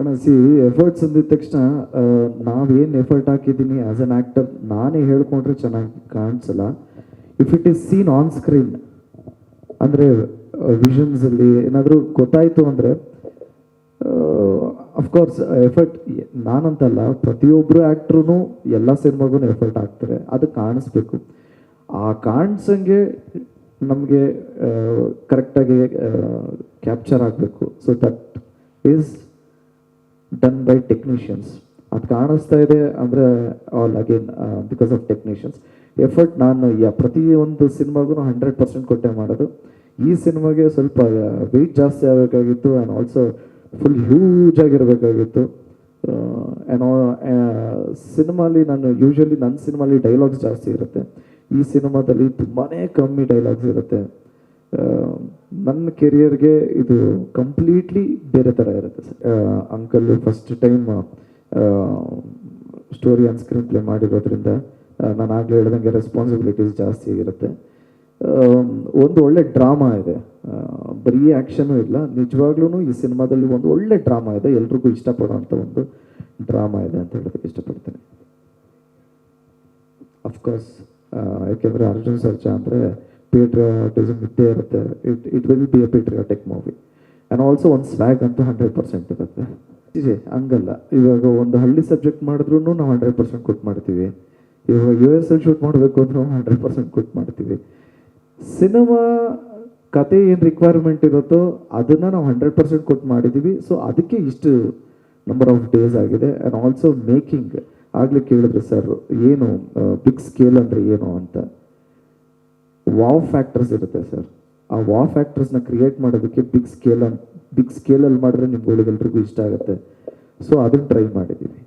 ಅಣ್ಣ C efforts ಅಂದಿದ ತಕ್ಷಣ ನಾವೇನು ಎಫರ್ಟ್ ಹಾಕಿದ್ದೀನಿ ಆಸ್ ಅನ್ ಆ್ಯಕ್ಟರ್ ನಾನೇ ಹೇಳ್ಕೊಂಡ್ರೆ ಚೆನ್ನಾಗಿ ಕಾಣಿಸಲ್ಲ. If it is seen on screen ಅಂದ್ರೆ ವಿಷನ್ಸ್ ಅಲ್ಲಿ ಏನಾದರೂ ಗೊತ್ತಾಯ್ತು ಅಂದ್ರೆ ಅಫ್ಕೋರ್ಸ್ ಎಫರ್ಟ್ ನಾನಂತಲ್ಲ ಪ್ರತಿಯೊಬ್ಬರು ಆ್ಯಕ್ಟ್ರೂ ಎಲ್ಲ ಸಿನಿಮಾಗೂ ಎಫರ್ಟ್ ಹಾಕ್ತಾರೆ, ಅದು ಕಾಣಿಸ್ಬೇಕು. ಆ ಕಾಣಿಸಂಗೆ ನಮಗೆ ಕರೆಕ್ಟಾಗಿ ಕ್ಯಾಪ್ಚರ್ ಆಗಬೇಕು. So that is done by technicians ಅದು ಕಾಣಿಸ್ತಾ ಇದೆ ಅಂದರೆ all again because of technicians effort ನಾನು, ಯಾ ಪ್ರತಿಯೊಂದು ಸಿನಿಮಾಗೂ ಹಂಡ್ರೆಡ್ ಪರ್ಸೆಂಟ್ ಕೊಟ್ಟೆ ಮಾಡೋದು. ಈ ಸಿನಿಮಾಗೆ ಸ್ವಲ್ಪ ವೆಯ್ಟ್ ಜಾಸ್ತಿ ಆಗಬೇಕಾಗಿತ್ತು ಆ್ಯಂಡ್ ಆಲ್ಸೋ ಫುಲ್ ಹ್ಯೂಜ್ ಆಗಿರಬೇಕಾಗಿತ್ತು. ಆ್ಯಂಡ್ ಸಿನಿಮಾಲಿ ನಾನು ಯೂಶಲಿ ನನ್ನ ಸಿನಿಮಾಲಿ ಡೈಲಾಗ್ಸ್ ಜಾಸ್ತಿ ಇರುತ್ತೆ. ಈ ಸಿನಿಮಾದಲ್ಲಿ ತುಂಬಾ ಕಮ್ಮಿ ಡೈಲಾಗ್ಸ್ ಇರುತ್ತೆ. ನನ್ನ ಕೆರಿಯರ್ಗೆ ಇದು ಕಂಪ್ಲೀಟ್ಲಿ ಬೇರೆ ಥರ ಇರುತ್ತೆ sir. Uncle first time story on screenplay ಮಾಡಿರೋದ್ರಿಂದ ನಾನು ಆಗಲೇ ಹೇಳ್ದಂಗೆ ರೆಸ್ಪಾನ್ಸಿಬಿಲಿಟೀಸ್ ಜಾಸ್ತಿ ಇರುತ್ತೆ ಒಂದು ಒಳ್ಳೆ ಡ್ರಾಮಾ ಇದೆ. ಬರೀ ಆ್ಯಕ್ಷನು ಇಲ್ಲ. ನಿಜವಾಗ್ಲೂ ಈ ಸಿನಿಮಾದಲ್ಲಿ ಒಂದು ಒಳ್ಳೆ ಡ್ರಾಮಾ ಇದೆ. ಎಲ್ರಿಗೂ ಇಷ್ಟಪಡೋವಂಥ ಒಂದು ಡ್ರಾಮಾ ಇದೆ ಅಂತ ಹೇಳೋದಕ್ಕೆ ಇಷ್ಟಪಡ್ತೇನೆ. ಅಫ್ಕೋರ್ಸ್ ಯಾಕೆಂದರೆ ಅರ್ಜುನ್ ಸರ್ಜಾ ಅಂದರೆ ಪೇಟ್ರಿಯಾಟಿಸಮ್ ಇದ್ದೇ ಇರುತ್ತೆ it it will be a patriotic movie and also ಒಂದು ಸ್ವ್ಯಾಗ್ ಅಂತೂ ಹಂಡ್ರೆಡ್ ಪರ್ಸೆಂಟ್ ಇರುತ್ತೆ. ಇದೆ ಹಂಗಲ್ಲ. ಇವಾಗ ಒಂದು ಹಳ್ಳಿ ಸಬ್ಜೆಕ್ಟ್ ಮಾಡಿದ್ರು ನಾವು ಹಂಡ್ರೆಡ್ ಪರ್ಸೆಂಟ್ ಕೊಟ್ಟು ಮಾಡ್ತೀವಿ. ಇವಾಗ ಯು ಎಸ್ ಎಲ್ ಶೂಟ್ ಮಾಡಬೇಕು ಅಂದ್ರೂ ಹಂಡ್ರೆಡ್ ಪರ್ಸೆಂಟ್ ಕೊಟ್ಟು ಮಾಡ್ತೀವಿ. ಸಿನಿಮಾ ಕತೆ ಏನು ರಿಕ್ವೈರ್ಮೆಂಟ್ ಇರುತ್ತೋ ಅದನ್ನು ನಾವು ಹಂಡ್ರೆಡ್ ಪರ್ಸೆಂಟ್ ಕೊಟ್ಟು ಮಾಡಿದ್ದೀವಿ. ಸೊ ಅದಕ್ಕೆ ಇಷ್ಟು ನಂಬರ್ ಆಫ್ ಡೇಸ್ ಆಗಿದೆ. ಆ್ಯಂಡ್ ಆಲ್ಸೋ ಮೇಕಿಂಗ್ ಆಗಲಿ ಕೇಳಿದ್ರು ಸರ್ ಏನು ಬಿಗ್ ಸ್ಕೇಲ್ ಅಂದರೆ ಏನು ಅಂತ. ವಾವ್ ಫ್ಯಾಕ್ಟರ್ಸ್ ಇರುತ್ತೆ ಸರ್ ಆ ವಾವ್ ಫ್ಯಾಕ್ಟರ್ಸ್ನ ಕ್ರಿಯೇಟ್ ಮಾಡೋದಕ್ಕೆ ಬಿಗ್ ಸ್ಕೇಲ್ ಬಿಗ್ ಸ್ಕೇಲಲ್ಲಿ ಮಾಡಿದ್ರೆ ನಿಮ್ಗಳಿಗೆಲ್ರಿಗೂ ಇಷ್ಟ ಆಗುತ್ತೆ. ಸೊ ಅದನ್ನು ಟ್ರೈ ಮಾಡಿದ್ದೀವಿ.